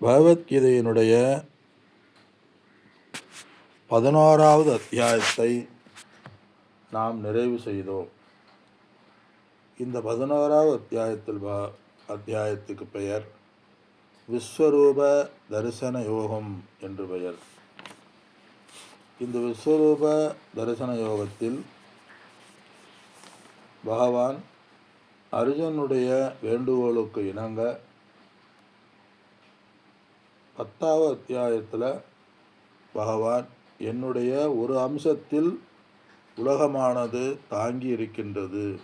பகவத்கீதையினுடைய பதினோராவது அத்தியாயத்தை நாம் நிறைவு செய்தோம். இந்த பதினோராவது அத்தியாயத்தில் ப அத்தியாயத்துக்கு பெயர் விஸ்வரூப தரிசன யோகம் என்று பெயர். இந்த விஸ்வரூப தரிசன யோகத்தில் பகவான் அர்ஜுனுடைய வேண்டுகோளுக்கு இணங்க பத்தாவது அத்தியாயத்தில் பகவான் என்னுடைய ஒரு அம்சத்தில் உலகமானது தாங்கி இருக்கின்றது.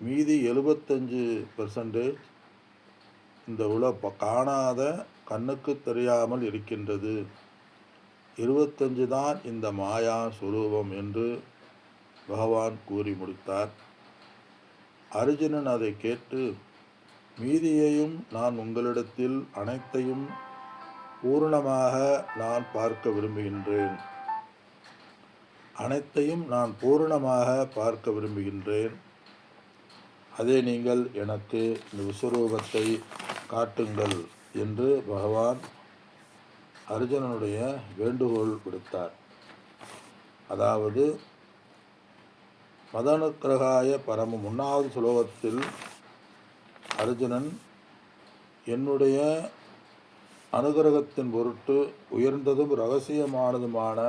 மீதி எழுபத்தஞ்சு பெர்சன்டேஜ் இந்த உலக காணாத கண்ணுக்கு தெரியாமல் இருக்கின்றது. இருபத்தஞ்சு தான் இந்த மாயா சுரூபம் என்று பகவான் கூறி முடித்தார். அர்ஜுனன் அதை கேட்டு மீதியையும் நான் உங்களிடத்தில் அனைத்தையும் பூரணமாக நான் பார்க்க விரும்புகின்றேன். அனைத்தையும் நான் பூரணமாக பார்க்க விரும்புகின்றேன். அதே நீங்கள் எனக்கு இந்த விஸ்வரூபத்தை காட்டுங்கள் என்று பகவான் அர்ஜுனனுடைய வேண்டுகோள் விடுத்தார். அதாவது மதனுக்கிரகாய பரம முன்னாவது சுலோகத்தில் அர்ஜுனன் என்னுடைய அனுகிரகத்தின் பொருட்டு உயர்ந்ததும் ரகசியமானதுமான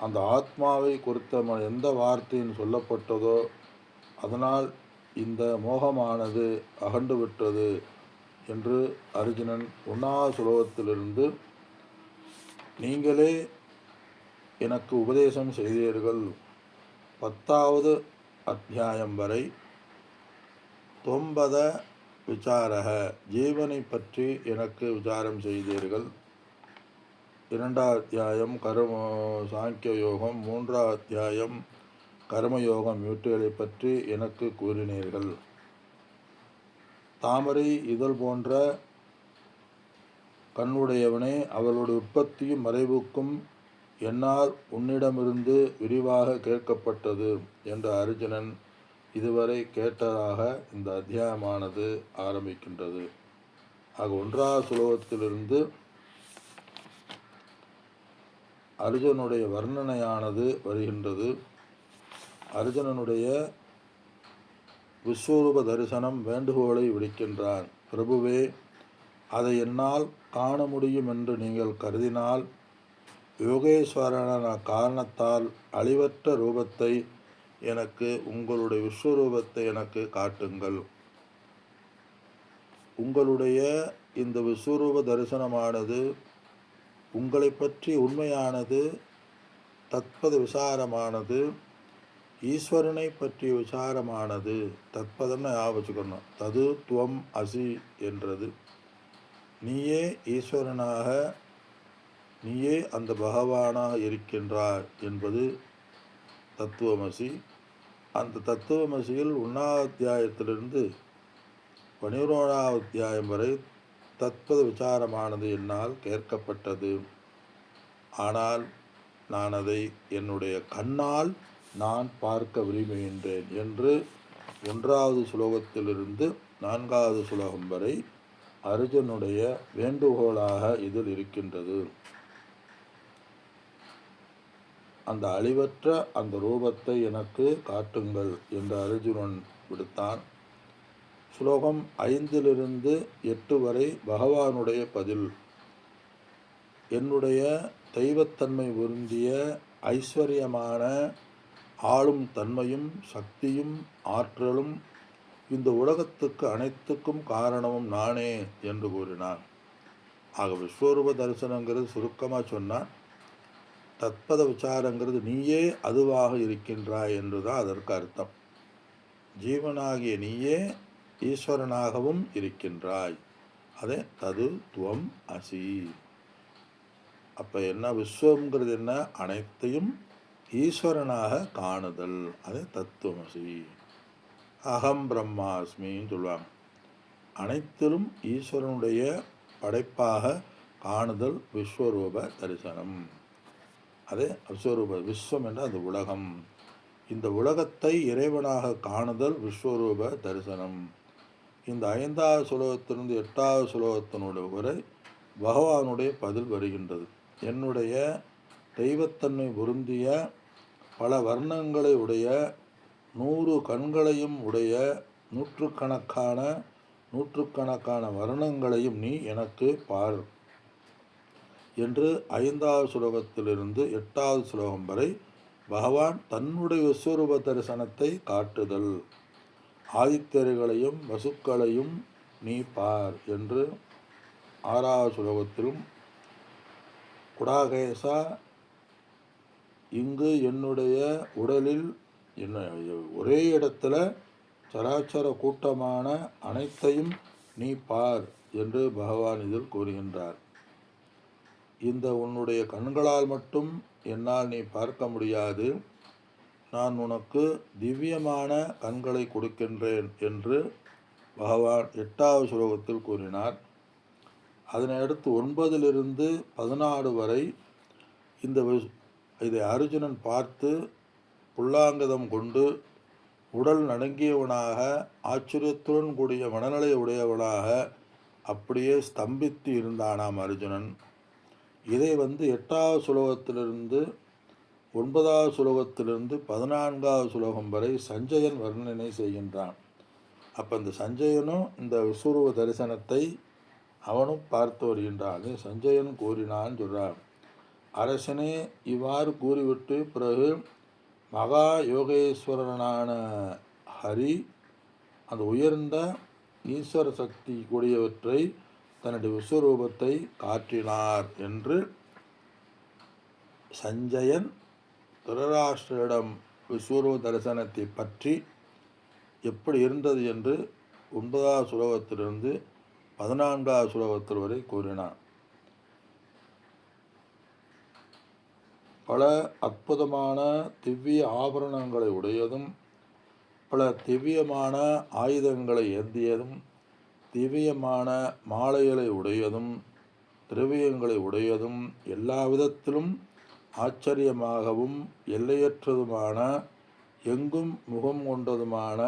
அந்த ஆத்மாவை குறித்த எந்த வார்த்தையின் சொல்லப்பட்டதோ அதனால் இந்த மோகமானது அகண்டு விட்டது என்று அர்ஜுனன் உண்ணாவது சுலோகத்திலிருந்து நீங்களே எனக்கு உபதேசம் செய்தீர்கள். பத்தாவது அத்தியாயம் வரை தொம்பத விசாரக ஜீவனை பற்றி எனக்கு விசாரம் செய்தீர்கள். இரண்டாத்தியாயம் அத்தியாயம் கரும சாங்கிய யோகம். மூன்றாம் அத்தியாயம் கர்மயோகம் இவற்றுகளை பற்றி எனக்கு கூறினீர்கள். தாமரை இதழ் போன்ற கண்ணுடையவனே அவளுடைய உற்பத்தியும் மறைவுக்கும் என்னால் உன்னிடமிருந்து விரிவாக கேட்கப்பட்டது என்ற அர்ஜுனன் இதுவரை கேட்டதாக இந்த அத்தியாயமானது ஆரம்பிக்கின்றது. ஆக ஒன்றாவது சுலோகத்திலிருந்து அர்ஜுனுடைய வர்ணனையானது வருகின்றது. அர்ஜுனனுடைய விஸ்வரூப தரிசனம் வேண்டுகோளை விடுக்கின்றான். பிரபுவே அதை என்னால் காண முடியும் என்று நீங்கள் கருதினால் யோகேஸ்வரன காரணத்தால் அழிவற்ற ரூபத்தை எனக்கு உங்களுடைய விஸ்வரூபத்தை எனக்கு காட்டுங்கள். உங்களுடைய இந்த விஸ்வரூப தரிசனமானது உங்களை பற்றி உண்மையானது தத்பத விசாரமானது ஈஸ்வரனை பற்றிய விசாரமானது தத்பதம்னு ஞாபகம் தது துவம் அசி என்றது. நீயே ஈஸ்வரனாக நீயே அந்த பகவானாக இருக்கின்றார் என்பது தத்துவமசி. அந்த தத்துவமசியில் ஒன்றாவது அத்தியாயத்திலிருந்து அத்தியாயம் வரை தத்பத விசாரமானது என்னால் கேட்கப்பட்டது. ஆனால் நான் அதை என்னுடைய கண்ணால் நான் பார்க்க விரும்புகின்றேன் என்று ஒன்றாவது சுலோகத்திலிருந்து நான்காவது சுலோகம் வரை அர்ஜுனுடைய வேண்டுகோளாக இதில் இருக்கின்றது. அந்த அழிவற்ற அந்த ரூபத்தை எனக்கு காட்டுங்கள் என்று அர்ஜுனன் விடுத்தான். ஸ்லோகம் ஐந்திலிருந்து எட்டு வரை பகவானுடைய பதில். என்னுடைய தெய்வத்தன்மை பொருந்திய ஐஸ்வர்யமான ஆளும் தன்மையும் சக்தியும் ஆற்றலும் இந்த உலகத்துக்கு அனைத்துக்கும் காரணமும் நானே என்று கூறினான். ஆக விஸ்வரூப தரிசனங்கிறது சுருக்கமாக சொன்னான் தத்பத விசாரங்கிறது நீயே அதுவாக இருக்கின்றாய் என்றுதான் அதற்கு அர்த்தம். ஜீவனாகிய நீயே ஈஸ்வரனாகவும் இருக்கின்றாய். அதே தது துவம் அசி. அப்போ என்ன விஸ்வங்கிறது என்ன? அனைத்தையும் ஈஸ்வரனாக காணுதல். அதே தத்துவமசி அகம் பிரம்மாஸ்மின்னு சொல்லுவாங்க. அனைத்திலும் ஈஸ்வரனுடைய படைப்பாக காணுதல் விஸ்வரூப தரிசனம். அதே விஸ்வரூப விஸ்வம் என்ற அந்த உலகம். இந்த உலகத்தை இறைவனாக காணுதல் விஸ்வரூப தரிசனம். இந்த ஐந்தாவது சுலோகத்திலிருந்து எட்டாவது சுலோகத்தினுடைய வரை பகவானுடைய பதில் வருகின்றது. என்னுடைய தெய்வத்தன்மை பொருந்திய பல வர்ணங்களை உடைய நூறு கண்களையும் உடைய நூற்றுக்கணக்கான நூற்றுக்கணக்கான வர்ணங்களையும் நீ எனக்கு பார். என்று ஐந்தாவது ஸ்லோகத்திலிருந்து எட்டாவது ஸ்லோகம் வரை பகவான் தன்னுடைய விஸ்வரூப தரிசனத்தை காட்டுதல். ஆதித்யர்களையும் வசுக்களையும் நீ பார் என்று ஆறாவது ஸ்லோகத்திலும் குடாகேசா இங்கு என்னுடைய உடலில் என்ன ஒரே இடத்துல சராச்சர கூட்டமான அனைத்தையும் நீ பார் என்று பகவான் இதில் கூறுகின்றார். இந்த உன்னுடைய கண்களால் மட்டும் என்னால் நீ பார்க்க முடியாது. நான் உனக்கு திவ்யமான கண்களை கொடுக்கின்றேன் என்று பகவான் எட்டாவது ஸ்லோகத்தில் கூறினார். அதனை அடுத்து ஒன்பதிலிருந்து பதினாறு வரை இந்த இதை அர்ஜுனன் பார்த்து புல்லாங்கதம் கொண்டு உடல் நடுங்கியவனாக ஆச்சரியத்துடன் கூடிய மனநிலை உடையவனாக அப்படியே ஸ்தம்பித்து இருந்தானாம் அர்ஜுனன். இதை வந்து எட்டாவது சுலோகத்திலிருந்து ஒன்பதாவது சுலோகத்திலிருந்து பதினான்காவது சுலோகம் வரை சஞ்சயன் வர்ணனை செய்கின்றான். அப்போ இந்த சஞ்சயனும் இந்த விஸ்வரூப தரிசனத்தை அவனும் பார்த்து வருகின்றான். சஞ்சயன் கூறினான் சொல்கிறான் அரசனே இவ்வாறு கூறிவிட்டு பிறகு மகா யோகேஸ்வரனான ஹரி அந்த உயர்ந்த ஈஸ்வர சக்தி கூடியவற்றை தன்னுடைய விஸ்வரூபத்தை காட்டினார் என்று சஞ்சயன் திருராஷ்டிரிடம் விஸ்வரூப தரிசனத்தை பற்றி எப்படி இருந்தது என்று ஒன்பதாவது சுலோகத்திலிருந்து பதினான்காவது சுலோகத்தில் வரை கூறினான். பல அற்புதமான திவ்ய ஆபரணங்களை உடையதும் பல திவ்யமான ஆயுதங்களை ஏந்தியதும் திவ்யமான மாலைகளை உடையதும் திரவியங்களை உடையதும் எல்லா விதத்திலும் ஆச்சரியமாகவும் எல்லையற்றதுமான எங்கும் முகம் கொண்டதுமான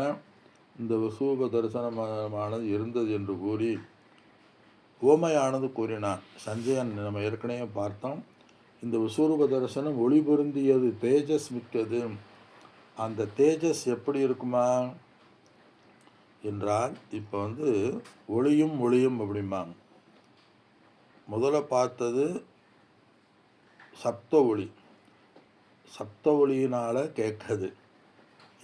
இந்த விசூப தரிசனமானது இருந்தது என்று கூறி ஓமையானது கூறினான் சஞ்சயன் நம்ம ஏற்கனவே பார்த்தோம். இந்த விஸ்வரூப தரிசனம் ஒளி பொருந்தியது தேஜஸ் மிக்கது. அந்த தேஜஸ் எப்படி இருக்குமா? என்றால் இப்போ வந்து ஒளியும் ஒளியும் அப்படிம்பாங்க. முதல்ல பார்த்தது சப்த ஒளி. சப்த ஒளியினால் கேட்குது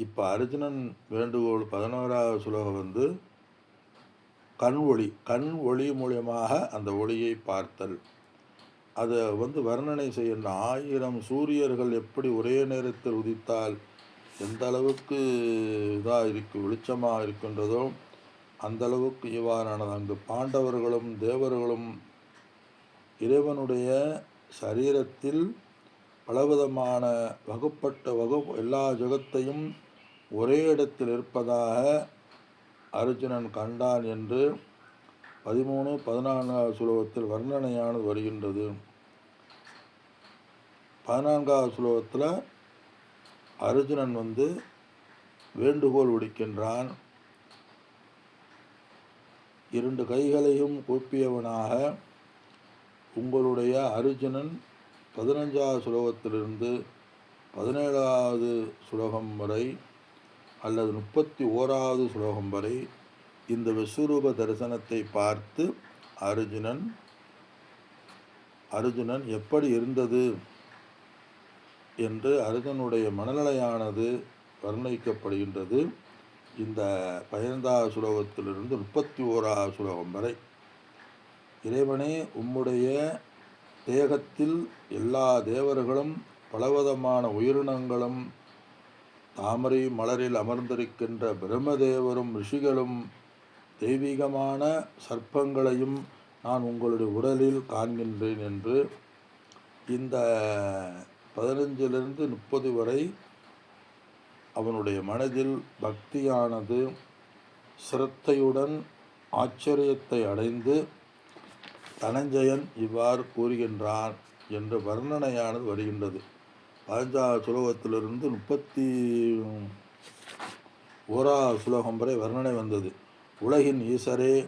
இப்போ அர்ஜுனன் வேண்டுகோள் பதினோராவது சுலோகம் வந்து கண் ஒளி. கண் ஒளி மூலியமாக அந்த ஒளியை பார்த்தல். அதை வந்து வர்ணனை செய்யணும் ஆயிரம் சூரியர்கள் எப்படி ஒரே நேரத்தில் உதித்தால் எந்த அளவுக்கு இதாக இருக்கு வெளிச்சமாக இருக்கின்றதோ அந்த அளவுக்கு இவ்வாறானது. அங்கு பாண்டவர்களும் தேவர்களும் இறைவனுடைய சரீரத்தில் பலவிதமான வகுப்பட்ட வகு எல்லா ஜகத்தையும் ஒரே இடத்தில் இருப்பதாக அர்ஜுனன் கண்டான் என்று பதிமூணு பதினான்காவது சுலோகத்தில் வர்ணனையானது வருகின்றது. பதினான்காவது சுலோகத்தில் அர்ஜுனன் வந்து வேண்டுகோள் விடுக்கின்றான். இரண்டு கைகளையும் கூப்பியவனாக உங்களுடைய அர்ஜுனன் பதினஞ்சாவது சுலோகத்திலிருந்து பதினேழாவது சுலோகம் வரை அல்லது முப்பத்தி ஓராவது சுலோகம் வரை இந்த விஸ்வரூப தரிசனத்தை பார்த்து அர்ஜுனன் அர்ஜுனன் எப்படி இருந்தது? என்று அருகனுடைய மனநிலையானது வர்ணிக்கப்படுகின்றது. இந்த பதினைந்தாவது சுலோகத்திலிருந்து முப்பத்தி ஓராவது சுலோகம் வரை. இறைவனே உம்முடைய தேகத்தில் எல்லா தேவர்களும் பலவிதமான உயிரினங்களும் தாமரை மலரில் அமர்ந்திருக்கின்ற பிரம்மதேவரும் ரிஷிகளும் தெய்வீகமான சர்ப்பங்களையும் நான் உங்களுடைய உடலில் காண்கின்றேன் என்று இந்த பதினஞ்சிலிருந்து முப்பது வரை அவனுடைய மனதில் பக்தியானது சிரத்தையுடன் ஆச்சரியத்தை அடைந்து தனஞ்சயன் இவ்வாறு கூறுகின்றான் என்ற வர்ணனையானது வருகின்றது. பதினஞ்சாவது சுலோகத்திலிருந்து முப்பத்தி ஓராவது சுலோகம் வரை வர்ணனை வந்தது. உலகின் ஈசரே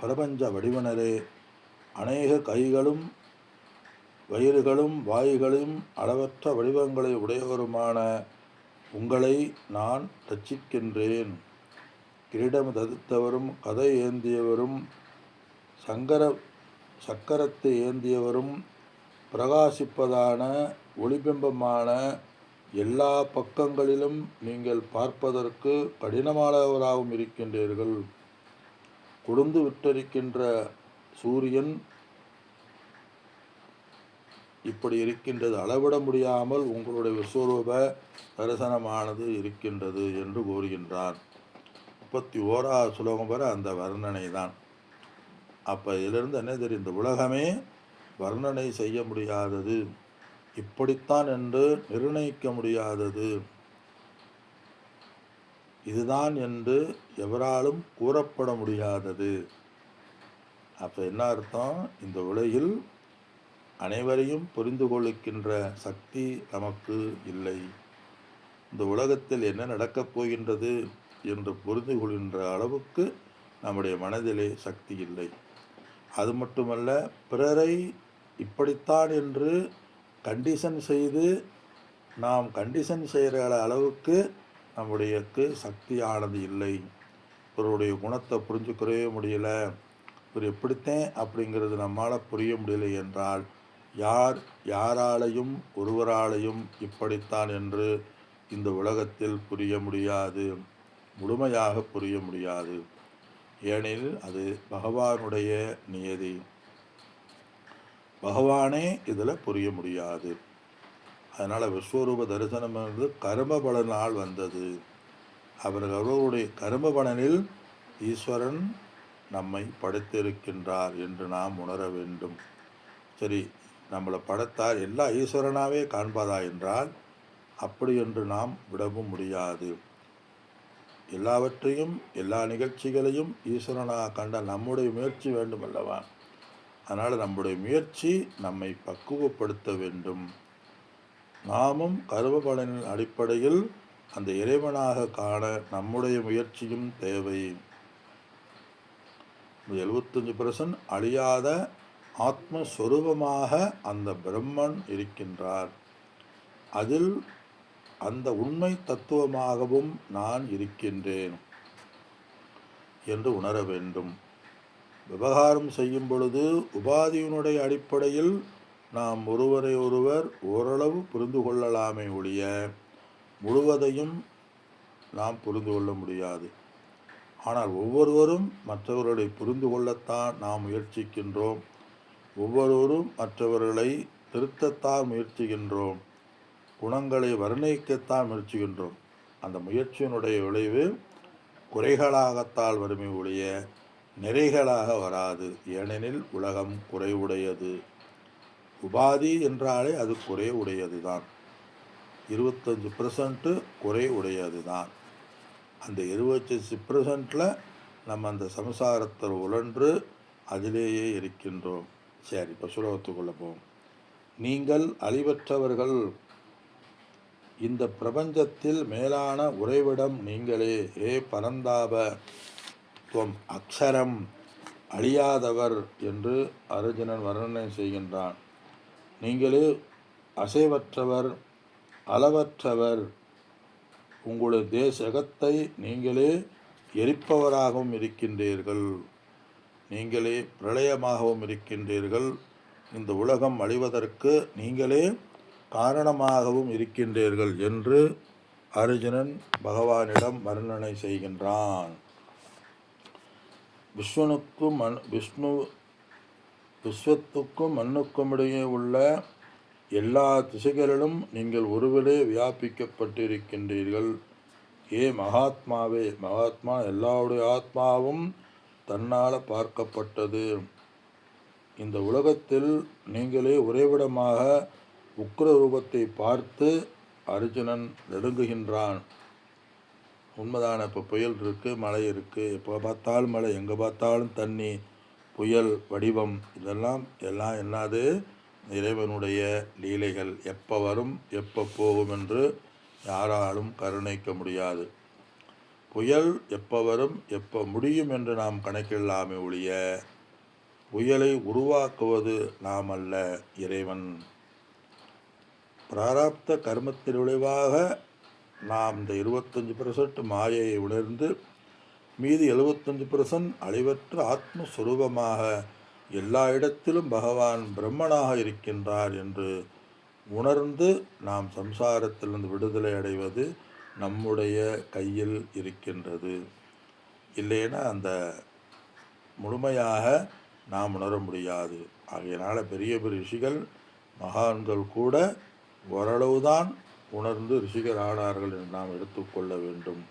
பிரபஞ்ச வடிவனரே அநேக கைகளும் வயிறுகளும் வாய்களும் அளவற்ற வடிவங்களை உடையவருமான உங்களை நான் ரட்சிக்கின்றேன். கிரீடம் ததித்தவரும் கதை ஏந்தியவரும் சங்கர சக்கரத்தை ஏந்தியவரும் பிரகாசிப்பதான ஒளிபிம்பமான எல்லா பக்கங்களிலும் நீங்கள் பார்ப்பதற்கு கடினமானவராகவும் இருக்கின்றீர்கள். கொடுந்து விட்டிருக்கின்ற சூரியன் இப்படி இருக்கின்றது அளவிட முடியாமல் உங்களுடைய விஸ்வரூப தரிசனமானது இருக்கின்றது என்று கூறுகின்றார். முப்பத்தி ஓராவது சுலோகம் வரை அந்த வர்ணனை தான். அப்போ இதிலிருந்து என்ன தெரியும்? இந்த உலகமே வர்ணனை செய்ய முடியாதது. இப்படித்தான் என்று நிர்ணயிக்க முடியாதது. இதுதான் என்று எவராலும் கூறப்பட முடியாதது. அப்போ என்ன அர்த்தம்? இந்த உலகில் அனைவரையும் புரிந்து கொள்ளுகின்ற சக்தி நமக்கு இல்லை. இந்த உலகத்தில் என்ன நடக்கப் போகின்றது என்று புரிந்து கொள்கின்ற அளவுக்கு நம்முடைய மனதிலே சக்தி இல்லை. அது மட்டுமல்ல பிறரை இப்படித்தான் என்று கண்டிஷன் செய்து நாம் கண்டிஷன் செய்கிற அளவுக்கு நம்முடையக்கு சக்தியானது இல்லை. இவருடைய குணத்தை புரிஞ்சுக்கிறவே முடியல. இவர் எப்படித்தேன் அப்படிங்கிறது நம்மால் புரிய முடியலை என்றால் யார் யாராலையும் ஒருவராலையும் இப்படித்தான் என்று இந்த உலகத்தில் புரிய முடியாது முழுமையாக புரிய முடியாது. ஏனெனில் அது பகவானுடைய நியதி. பகவானே இதில் புரிய முடியாது. அதனால் விஸ்வரூப தரிசனம் என்பது கர்ம பலனால் வந்தது. அவர்களுடைய அவருடைய கர்ம பலனில் ஈஸ்வரன் நம்மை படைத்திருக்கின்றார் என்று நாம் உணர வேண்டும். சரி நம்மளை படைத்தார் எல்லா ஈஸ்வரனாகவே காண்பதா என்றால் அப்படி என்று நாம் விடவும் முடியாது. எல்லாவற்றையும் எல்லா நிகழ்ச்சிகளையும் ஈஸ்வரனாக கண்ட நம்முடைய முயற்சி வேண்டும் அல்லவா அதனால் நம்முடைய முயற்சி நம்மை பக்குவப்படுத்த வேண்டும். நாமும் கருவபலனின் அடிப்படையில் அந்த இறைவனாக காண நம்முடைய முயற்சியும் தேவை. எழுபத்தஞ்சு பர்சன்ட் அழியாத ஆத்மஸ்வரூபமாக அந்த பிரம்மன் இருக்கின்றார். அதில் அந்த உண்மை தத்துவமாகவும் நான் இருக்கின்றேன் என்று உணர வேண்டும். விவகாரம் செய்யும் பொழுது உபாதியினுடைய அடிப்படையில் நாம் ஒருவரை ஒருவர் ஓரளவு புரிந்து கொள்ளலாமே ஒழிய முழுவதையும் நாம் புரிந்து கொள்ள முடியாது. ஆனால் ஒவ்வொருவரும் மற்றவர்களை புரிந்து கொள்ளத்தான் நாம் முயற்சிக்கின்றோம். ஒவ்வொருவரும் மற்றவர்களை திருத்தத்தான் முயற்சிக்கின்றோம். குணங்களை வர்ணிக்கத்தான் முயற்சிக்கின்றோம். அந்த முயற்சியினுடைய விளைவு குறைகளாகத்தால் வறுமை ஒழிய நிறைகளாக வராது. ஏனெனில் உலகம் குறைவுடையது. உபாதி என்றாலே அது குறை உடையது தான் இருபத்தஞ்சு பர்சன்ட்டு குறை உடையது தான் அந்த இருபத்தஞ்சு பர்சன்ட்டில் நம்ம அந்த சம்சாரத்தில் உழன்று அதிலேயே இருக்கின்றோம். சரி இப்போ சுலோகத்துக்குள்ளே போவோம். நீங்கள் அழிவற்றவர்கள் இந்த பிரபஞ்சத்தில் மேலான உறைவிடம் நீங்களே. ஏ பரந்தாப துவம் அக்ஷரம் அழியாதவர் என்று அர்ஜுனன் வர்ணனை செய்கின்றான். நீங்களே அசைவற்றவர் அளவற்றவர் உங்களுடைய தேசகத்தை நீங்களே எரிப்பவராகவும் இருக்கின்றீர்கள். நீங்களே பிரளயமாகவும் இருக்கின்றீர்கள். இந்த உலகம் அழிவதற்கு நீங்களே காரணமாகவும் இருக்கின்றீர்கள் என்று அர்ஜுனன் பகவானிடம் வர்ணனை செய்கின்றான். விஸ்வனுக்கும் மண் விஷ்ணு விஸ்வத்துக்கும் மண்ணுக்கும் இடையே உள்ள எல்லா திசைகளிலும் நீங்கள் ஒருவரே வியாபிக்கப்பட்டிருக்கின்றீர்கள். ஏ மகாத்மாவே மகாத்மா எல்லாருடைய ஆத்மாவும் தன்னால் பார்க்கப்பட்டது. இந்த உலகத்தில் நீங்களே உறைவிடமாக உக்ர ரூபத்தை பார்த்து அர்ஜுனன் நெடுங்குகின்றான் உண்மைதான? இப்போ புயல் இருக்குது மழை இருக்குது எப்போ பார்த்தாலும் மழை எங்கே பார்த்தாலும் தண்ணி புயல் வடிவம். இதெல்லாம் எல்லாம் என்னது? இறைவனுடைய லீலைகள். எப்போ வரும் எப்போ போகும் என்று யாராலும் கருணைக்க முடியாது. புயல் எப்போ வரும் எப்போ முடியும் என்று நாம் கணக்கிடலாமே ஒழிய புயலை உருவாக்குவது நாம் அல்ல இறைவன். பிராராப்த கர்மத்தின் விளைவாக நாம் இந்த இருபத்தஞ்சி பர்சன்ட் மாயையை உணர்ந்து மீது எழுபத்தஞ்சு பர்சன்ட் அழிவற்ற ஆத்மஸ்வரூபமாக எல்லா இடத்திலும் பகவான் பிரம்மனாக இருக்கின்றார் என்று உணர்ந்து நாம் சம்சாரத்திலிருந்து விடுதலை அடைவது நம்முடைய கையில் இருக்கின்றது. இல்லைன்னா அந்த முழுமையாக நாம் உணர முடியாது. ஆகையினால் பெரிய பெரிய ரிஷிகள் மகான்கள் கூட ஓரளவுதான் உணர்ந்து ரிஷிகர் ஆனார்கள் என்று நாம் எடுத்துக்கொள்ள வேண்டும்.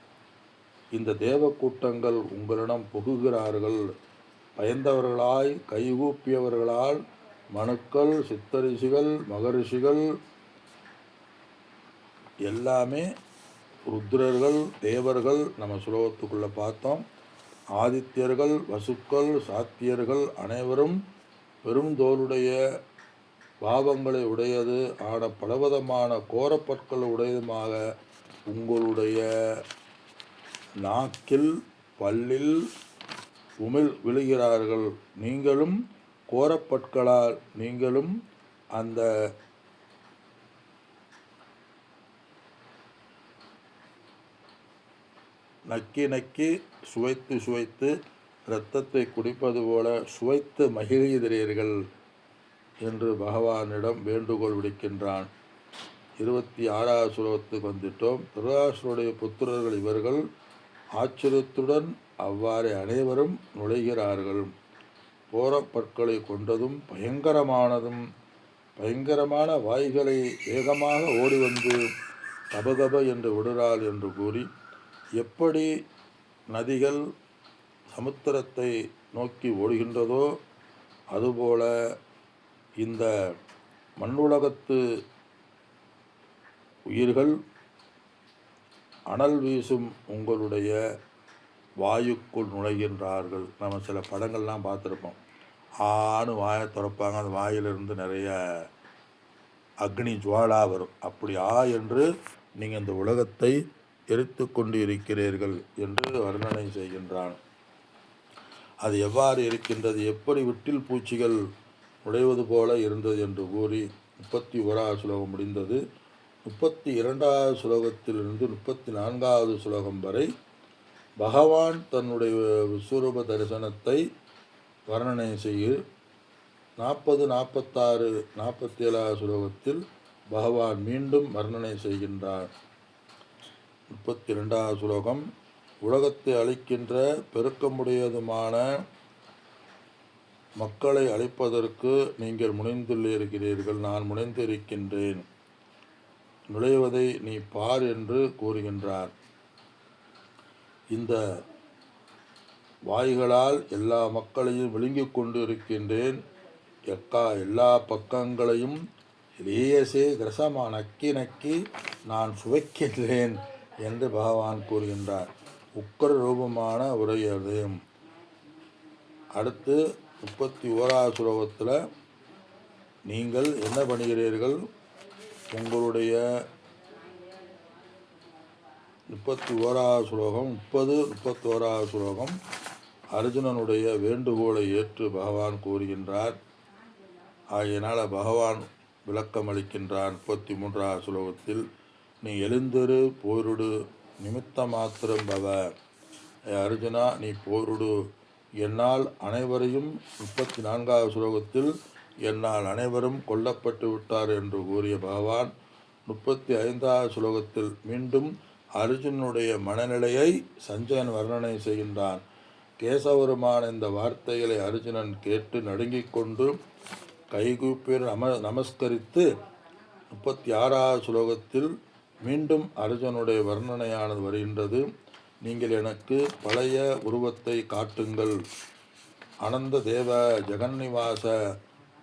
இந்த தேவ கூட்டங்கள் உங்களிடம் புகுகிறார்கள். பயந்தவர்களாய் கைகூப்பியவர்களால் மனுக்கள் சித்தரிஷிகள் மகரிஷிகள் எல்லாமே ருத்ரர்கள் தேவர்கள் நம்ம சுலோகத்துக்குள்ளே பார்த்தோம். ஆதித்யர்கள் வசுக்கள் சாத்தியர்கள் அனைவரும் பெருந்தோளுடைய பாவங்களை உடையது ஆன பலவிதமான கோரப்பற்கள் உடையதுமாக உங்களுடைய நாக்கில் பல்லில் உமிழ் விழுகிறார்கள். நீங்களும் கோரப்பற்களால் நீங்களும் அந்த நக்கி நக்கி சுவைத்து சுவைத்து இரத்தத்தை குடிப்பது போல சுவைத்து மகிழ்கிறீர்கள் என்று பகவானிடம் வேண்டுகோள் விடுக்கின்றான். இருபத்தி ஆறாவது சுலோகத்துக்கு வந்துட்டோம். திருராசருடைய புத்திரர்கள் இவர்கள் ஆச்சரியத்துடன் அவ்வாறே அனைவரும் நுழைகிறார்கள். போரப்பற்களை கொண்டதும் பயங்கரமானதும் பயங்கரமான வாய்களை வேகமாக ஓடி வந்து கபகப என்று விடுறாள் என்று கூறி எப்படி நதிகள் சமுத்திரத்தை நோக்கி ஓடுகின்றதோ அதுபோல இந்த மண்ணுலகத்து உயிர்கள் அனல் வீசும் உங்களுடைய வாயுக்குள் நுழைகின்றார்கள். நம்ம சில படங்கள்லாம் பார்த்துருப்போம். ஆணு வாயை திறப்பாங்க. அந்த வாயிலிருந்து நிறைய அக்னி ஜுவாலா வரும். அப்படி ஆ என்று நீங்கள் இந்த உலகத்தை எரித்து கொண்டு இருக்கிறீர்கள் என்று வர்ணனை செய்கின்றான். அது எவ்வாறு இருக்கின்றது? எப்படி விட்டில் பூச்சிகள் நுழைவது போல இருந்தது என்று கூறி முப்பத்தி ஓராவது சுலோகம் முடிந்தது. முப்பத்தி இரண்டாவது சுலோகத்திலிருந்து முப்பத்தி நான்காவது சுலோகம் வரை பகவான் தன்னுடைய விஸ்வரூப தரிசனத்தை வர்ணனை செய்ய நாற்பது நாற்பத்தாறு நாற்பத்தி ஏழாவது சுலோகத்தில் பகவான் மீண்டும் வர்ணனை செய்கின்றார். முப்பத்தி ரெண்டாவது சுலோகம் உலகத்தை அழிக்கின்ற பெருக்கமுடையதுமான மக்களை அழைப்பதற்கு நீங்கள் முனைந்துள்ளிருக்கிறீர்கள் நான் முனைந்து இருக்கின்றேன் நுழைவதை நீ பார் என்று கூறுகின்றார். இந்த வாய்களால் எல்லா மக்களையும் விழுங்கிக் கொண்டு இருக்கின்றேன் எக்கா எல்லா பக்கங்களையும் லேசே கிரசமான நக்கி நக்கி நான் சுவைக்கின்றேன். என்று பகவான் கூறுகின்றார். உக்கர ரூபமான உரையது அடுத்து முப்பத்தி ஓராவது சுலோகத்தில் நீங்கள் என்ன பண்ணுகிறீர்கள்? உங்களுடைய முப்பத்தி ஓராவது ஸ்லோகம் முப்பது முப்பத்தி ஓராவது ஸ்லோகம் அர்ஜுனனுடைய வேண்டுகோளை ஏற்று பகவான் கூறுகின்றார். ஆகையினால் பகவான் விளக்கம் அளிக்கின்றார் முப்பத்தி மூன்றாவது ஸ்லோகத்தில். நீ எழுந்திரு போருடு நிமித்த மாத்திரம் பவ அர்ஜுனா நீ போருடு. என்னால் அனைவரையும் முப்பத்தி நான்காவது ஸ்லோகத்தில் என்னால் அனைவரும் கொல்லப்பட்டு விட்டார் என்று கூறிய பகவான் முப்பத்தி ஐந்தாவது ஸ்லோகத்தில் மீண்டும் அர்ஜுனுடைய மனநிலையை சஞ்சயன் வர்ணனை செய்கின்றான். கேசவருமான இந்த வார்த்தைகளை அர்ஜுனன் கேட்டு நடுங்கிக் கொண்டு கைகூப்பி நம நமஸ்கரித்து முப்பத்தி ஆறாவது ஸ்லோகத்தில் மீண்டும் அர்ஜுனுடைய வர்ணனையானது வருகின்றது. நீங்கள் எனக்கு பழைய உருவத்தை காட்டுங்கள். அனந்த தேவ ஜெகன்னிவாச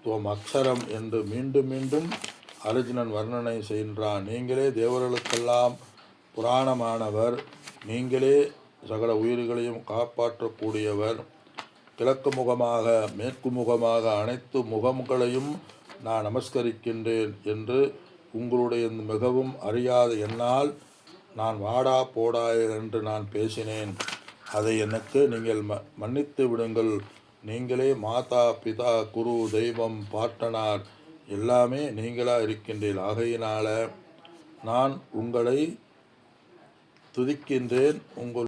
துவம் அக்ஷரம் என்று மீண்டும் மீண்டும் அர்ஜுனன் வர்ணனை செய்கின்றான். நீங்களே தேவர்களுக்கெல்லாம் புராணமானவர். நீங்களே சகல உயிர்களையும் காப்பாற்றக்கூடியவர். கிழக்கு முகமாக மேற்கு முகமாக அனைத்து முகங்களையும் நான் நமஸ்கரிக்கின்றேன் என்று உங்களுடைய மிகவும் அறியாத என்னால் நான் வாடா போடா என்று நான் பேசினேன். அதை எனக்கு நீங்கள் ம மன்னித்து விடுங்கள். நீங்களே மாதா பிதா குரு தெய்வம் பாட்டனார் எல்லாமே நீங்களாக இருக்கின்றீர்கள் ஆகையினால நான் உங்களை துதிக்கின்றேன். உங்கள்